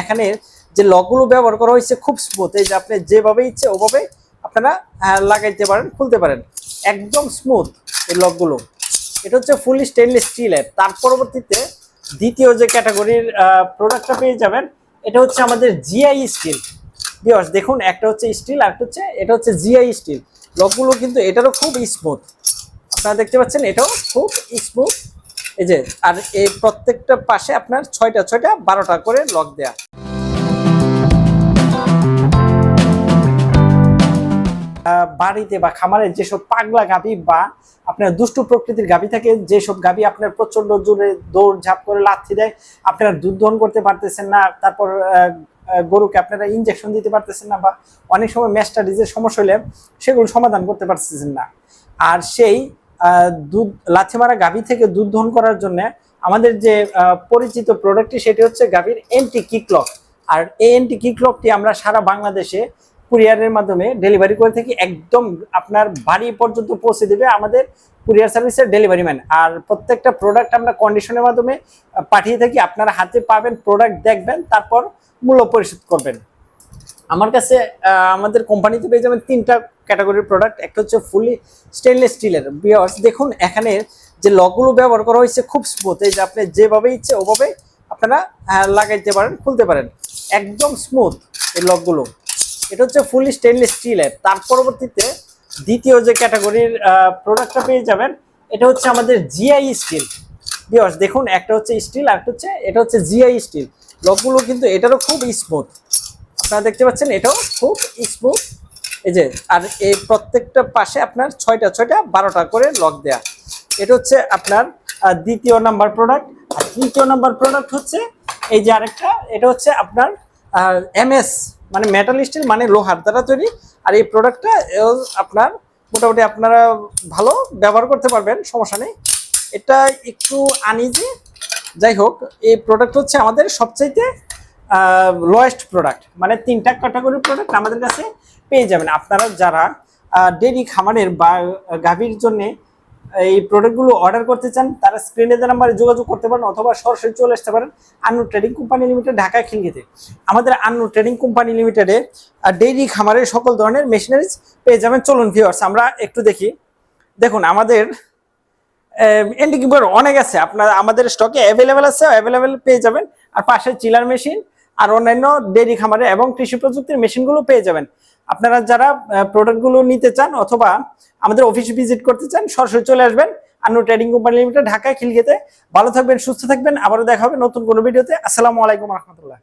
এখানে যে লকগুলো ব্যবহার করা হয়েছে খুব স্মুথ এই যে আপনি যেভাবে ইচ্ছে ওভাবে আপনারা লাগাইতে পারেন, খুলতে পারেন। একদম স্মুথ এই লকগুলো। এটা হচ্ছে ফুলি স্টেনলেস স্টিলের তার পরবর্তীতে দ্বিতীয় যে ক্যাটাগরির প্রোডাক্টটা পেয়ে যাবেন, এটা হচ্ছে আমাদের জিআই স্টিল বিয়ার্স দেখুন, একটা হচ্ছে স্টিল আর একটা হচ্ছে, এটা হচ্ছে জিআই স্টিল লকগুলো কিন্তু এটারও খুব স্মুথ আপনারা দেখতে পাচ্ছেন, এটাও খুব স্মুথ এই যে, আর এই প্রত্যেকটা পাশে আপনার ছয়টা ছয়টা, বারোটা করে লক দেয়া। বাড়িতে বা খামারে যেসব পাগলা গাভী বা আপনার দুষ্টু প্রকৃতির গাভী থাকে, যেসব গাভী আপনার প্রচণ্ড জোরে দৌড় ঝাঁপ করে লাথি দেয়, আপনারা দুধ দহন করতে পারতেছেন না, তারপর গরুকে আপনারা ইনজেকশন দিতে পারতেছেন না বা অনেক সময় ম্যাস্টারিজের সমস্যা হলে সেগুলো সমাধান করতে পারতেছেন না। আর সেই দুধ লাথি মারা গাভী থেকে দুধ দহন করার জন্য আমাদের যে পরিচিত প্রোডাক্টটি সেটি হচ্ছে গাভীর এন্টি কিকলক আর এই এন্টি কিকলকটি আমরা সারা বাংলাদেশে কুরিয়ারের মাধ্যমে ডেলিভারি করে থাকি। একদম আপনার বাড়ি পর্যন্ত পৌঁছে দেবে আমাদের কুরিয়ার সার্ভিসের ডেলিভারি ম্যান আর প্রত্যেকটা প্রোডাক্ট আমরা কন্ডিশনের মাধ্যমে পাঠিয়ে থাকি। আপনারা হাতে পাবেন প্রোডাক্ট দেখবেন, তারপর মূল্য পরিশোধ করবেন। আমার কাছে আমাদের কোম্পানিতে পেয়ে যাবেন তিনটা ক্যাটাগরির প্রোডাক্ট একটা হচ্ছে ফুলি স্টেনলেস স্টিলের বিয়ার্স দেখুন, এখানে যে লকগুলো ব্যবহার করা হয়েছে খুব স্মুথ এই যে আপনি যেভাবে ইচ্ছে ওভাবে আপনারা লাগাইতে পারেন, খুলতে পারেন। একদম স্মুথ এই লকগুলো। এটা হচ্ছে ফুলি স্টেনলেস স্টিলের তার পরবর্তীতে দ্বিতীয় যে ক্যাটাগরির প্রোডাক্টটা পেয়ে যাবেন, এটা হচ্ছে আমাদের জিআই স্টিল বিয়ার্স দেখুন, একটা হচ্ছে স্টিল আর হচ্ছে, এটা হচ্ছে জিআই স্টিল লকগুলো কিন্তু এটারও খুব স্মুথ আপনারা দেখতে পাচ্ছেন, এটাও খুব স্মুথ এই যে, আর এই প্রত্যেকটা পাশে আপনার ছয়টা ছয়টা, বারোটা করে লক দেয়া। এটা হচ্ছে আপনার দ্বিতীয় নাম্বার প্রোডাক্ট আর তৃতীয় নাম্বার প্রোডাক্ট হচ্ছে এই যে আরেকটা, এটা হচ্ছে আপনার এমএস মানে মেটাল স্টিল মানে লোহার দ্বারা তৈরি। আর এই প্রোডাক্টটা আপনার মোটামুটি আপনারা ভালো ব্যবহার করতে পারবেন, সমস্যা নেই। এটা একটু আনিজি যাই হোক, এই প্রোডাক্ট হচ্ছে আমাদের সবচাইতে লোয়েস্ট প্রোডাক্ট মানে তিনটা ক্যাটাগরির প্রোডাক্ট আমাদের কাছে পেয়ে যাবেন। আপনারা যারা ডেরি খামারের বা গাভীর জন্য এই প্রোডাক্টগুলো অর্ডার করতে চান, তারা স্ক্রিনে দেওয়া নাম্বারে যোগাযোগ করতে পারেন অথবা সরাসরি চলে আসতে পারেন Annu trading company limited Dhaka খিলগিতে। আমাদের আন্নু ট্রেডিং কোম্পানি লিমিটেডে ডেইরি খামারের সকল ধরনের মেশিনারিজ পেয়ে যাবেন। চলুন ভিউয়ার্স আমরা একটু দেখি। দেখুন, আমাদের এন্টিকিউবার অনেক আছে। আপনার, আমাদের স্টকে অ্যাভেলেবেল আছে অ্যাভেলেবেল পেয়ে যাবেন। আর পাশে চিলার মেশিন আর অন্যান্য ডেরি খামারে এবং কৃষি প্রযুক্তির মেশিনগুলো পেয়ে যাবেন। আপনারা যারা প্রোডাক্টগুলো নিতে চান অথবা আমাদের অফিস ভিজিট করতে চান, সরাসরি চলে আসবেন। আন্নু ট্রেডিং কোম্পানি লিমিটেড ঢাকায়, খিলগেতে। ভালো থাকবেন, সুস্থ থাকবেন। আবারও দেখা হবে নতুন কোনো ভিডিওতে। আসসালামু আলাইকুম রহমতুল্লাহ।